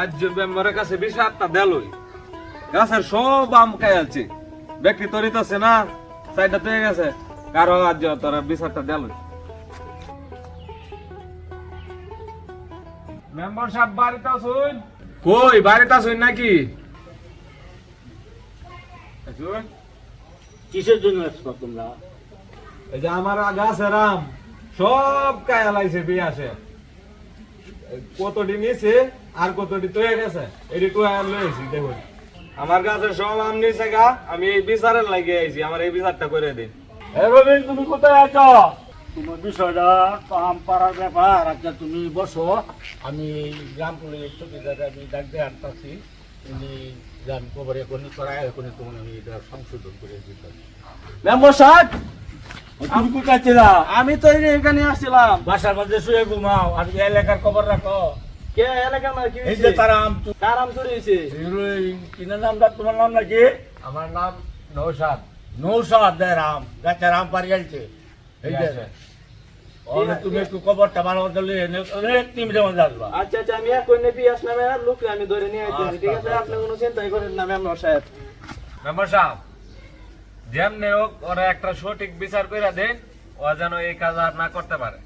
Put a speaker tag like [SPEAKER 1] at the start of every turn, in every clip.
[SPEAKER 1] আজ মেম্বারের কাছে বিশ দেলই। গাছের সব আম খাই আছে ব্যক্তি তরিত আছে না সাইডটা গেছে। কারও আজ তোরা দেলই। মেম্বার সাহেব বাড়িতে আসুন কই বাড়িতে আসুন নাকি?
[SPEAKER 2] কিসের জন্য আসছো তোমরা?
[SPEAKER 1] এই যে আমার গাছের আম সব কায়া লাইছে বিয়াসে কতটি নিছে আর কতটি তৈরি গেছে এটি টু আর লয়েছি দেখুন। আমার গাছের সব আম নিছে গা আমি এই বিচারের লাগে আইছি আমার এই বিচারটা করে দিন।
[SPEAKER 2] রবীন তুমি কোথায় আছো? তোমার বিষয়টা তো আম পাড়ার ব্যাপার আচ্ছা তুমি বসো আমি গ্রাম পুলিশ চকিদার আমি ডাক দিয়ে আনতাছি তুমি গ্রাম খবর এখনই করায় এখনই তোমার আমি এটা সংশোধন করে দিতে
[SPEAKER 3] মেম্বার সাহেব
[SPEAKER 2] তুমি কোথায় ছিলা
[SPEAKER 3] আমি তো এখানে আসছিলাম।
[SPEAKER 2] বাসার মধ্যে শুয়ে ঘুমাও আর এলাকার খবর রাখো।
[SPEAKER 3] কে এলাকার মানে কি
[SPEAKER 2] এই যে
[SPEAKER 3] হয়েছে?
[SPEAKER 2] তারা আম তু-
[SPEAKER 3] কার আম চুরি হয়েছে
[SPEAKER 2] নামটা তোমার নাম নাকি?
[SPEAKER 1] আমার নাম নৌসাদ
[SPEAKER 2] নৌসাদ দেয় রাম গাছের আম পারি আনছে এই যে তুমি একটু খবরটা ভালো মতো লিয়ে নে অনেক টিম যেমন আসবা
[SPEAKER 3] আচ্ছা আচ্ছা আমি এখন নেবি আসলাম আর লোক আমি ধরে নিয়ে ঠিক আছে আপনি কোনো চিন্তাই করেন না সাহেব।
[SPEAKER 1] মেম্বার সাহেব যেমনি হোক, ওরা একটা সঠিক বিচার করে দেন ও যেন এই কাজ আর না করতে পারে।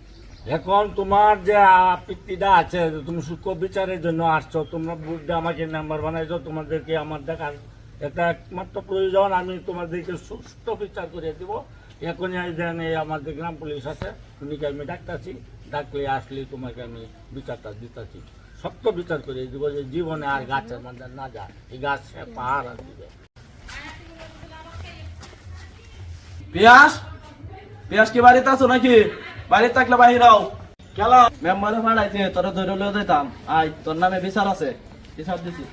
[SPEAKER 2] এখন তোমার যে আপত্তিটা আছে, তুমি সূক্ষ্ম বিচারের জন্য আসছো, তোমরা বুদ্ধি আমাকে নাম্বার বানাইছো, তোমাদেরকে আমার দেখার এটা একমাত্র প্রয়োজন, আমি তোমাদেরকে সুষ্ঠু বিচার করে দিব। এখনই এই আমাদের গ্রাম পুলিশ আছে, উনিকে আমি ডাকতাছি, ডাকলে আসলে তোমাকে আমি বিচারটা দিতেছি। সত্য বিচার করে দিব যে জীবনে আর গাছের মধ্যে না যায় এই গাছ পাহাড় আর দিবে।
[SPEAKER 3] পিয়াস পিয়াস কি বাড়িতে আছো নাকি? বাড়িতে থাকলে বাহিরাও খেলা। মেম্বারে ভাড়াইছে তোরা ধরে লয়ে যেতাম আই তোর নামে বিচার আছে। বিচার দিছি।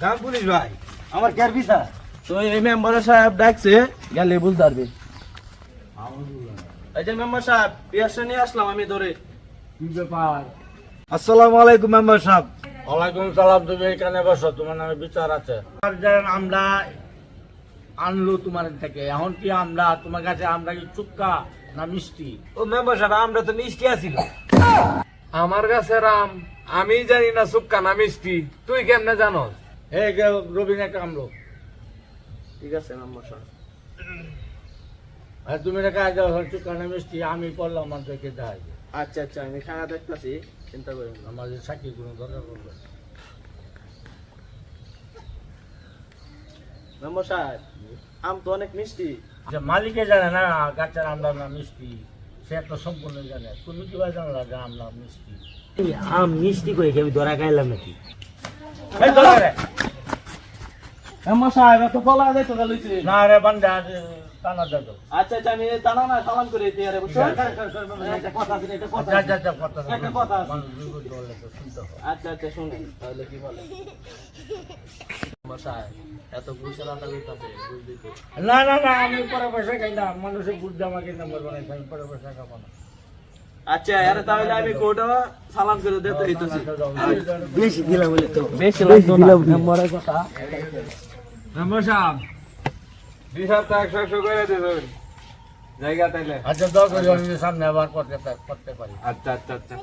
[SPEAKER 2] গ্রাম পুলিশ ভাই আমার গ্যার বিচার?
[SPEAKER 3] তো এই মেম্বার সাহেব ডাকছে গেলে বুঝতে পারবি এই যে মেম্বার সাহেব পিয়াসটা নিয়ে আসলাম আমি ধরে।
[SPEAKER 2] কি ব্যাপার?
[SPEAKER 3] আসসালামু আলাইকুম মেম্বার সাহেব।
[SPEAKER 2] ওয়ালাইকুম সালাম তুমি এখানে বসো তোমার নামে বিচার আছে। আমরা আনলো তোমার থেকে। এখন কি আমরা তোমার কাছে আমরা কি চুক্কা না মিষ্টি?
[SPEAKER 1] ও মেম্বার সাহেব আমরা তো মিষ্টি আছিল আমার গাছের আম আমি জানি না সুক্কা না মিষ্টি। তুই কেমনে জানোস?
[SPEAKER 2] হে রবিন একটা আমলো।
[SPEAKER 3] ঠিক আছে মেম্বার সাহেব।
[SPEAKER 2] আর তুমি রেখে যাও চুক্কা না মিষ্টি আমি পড়লাম আমার থেকে
[SPEAKER 3] আচ্ছা আচ্ছা আমি খানা দেখতেছি চিন্তা করেন না।
[SPEAKER 2] আমাদের সাক্ষী কোনো দরকার পড়বে
[SPEAKER 3] মেম্বার সাহেব আম তো অনেক মিষ্টি।
[SPEAKER 2] যে মালিকে জানে না গাছের আমলা না মিষ্টি। সে তো সম্পূর্ণ জানে। তুমি কীভাবে জানলা যে আমলা মিষ্টি?
[SPEAKER 4] আম মিষ্টি করে আমি ধরা খাইলাম নাকি?
[SPEAKER 2] ধরো
[SPEAKER 3] সাহেব এত তো
[SPEAKER 2] না রে বান্দা টানা দাও
[SPEAKER 3] আচ্ছা আচ্ছা আমি টানা না সালাম করে দিয়ে রে বুঝছ একটা কথা আছে একটা কথা
[SPEAKER 2] যা
[SPEAKER 3] আছে।
[SPEAKER 2] যা যা কথা
[SPEAKER 3] একটা কথা আছে।
[SPEAKER 2] মানুষ বিপদ হলে তো শুনতে হয়
[SPEAKER 3] আচ্ছা আচ্ছা শুনেন তাহলে কি বলে মেম্বার সাহেব এত বুঝছিলাম না
[SPEAKER 2] আমি পরে পয়সা খাই না মানুষের বুদ্ধি আমাকে নাম্বার বানাই আমি পরে পয়সা খাব না
[SPEAKER 3] আচ্ছা আরে তাহলে আমি কোটা সালাম করে দিতে হইতাছি
[SPEAKER 4] বেশি দিলাম বলে তো
[SPEAKER 3] বেশি
[SPEAKER 4] দিলাম কথা
[SPEAKER 1] মেম্বার সাহেব। হাজার একশো একশো করে দেবেন জায়গা তাইলে।
[SPEAKER 2] আচ্ছা দশ করে আমি সামনে আবার করতে করতে পারি।
[SPEAKER 1] আচ্ছা আচ্ছা আচ্ছা।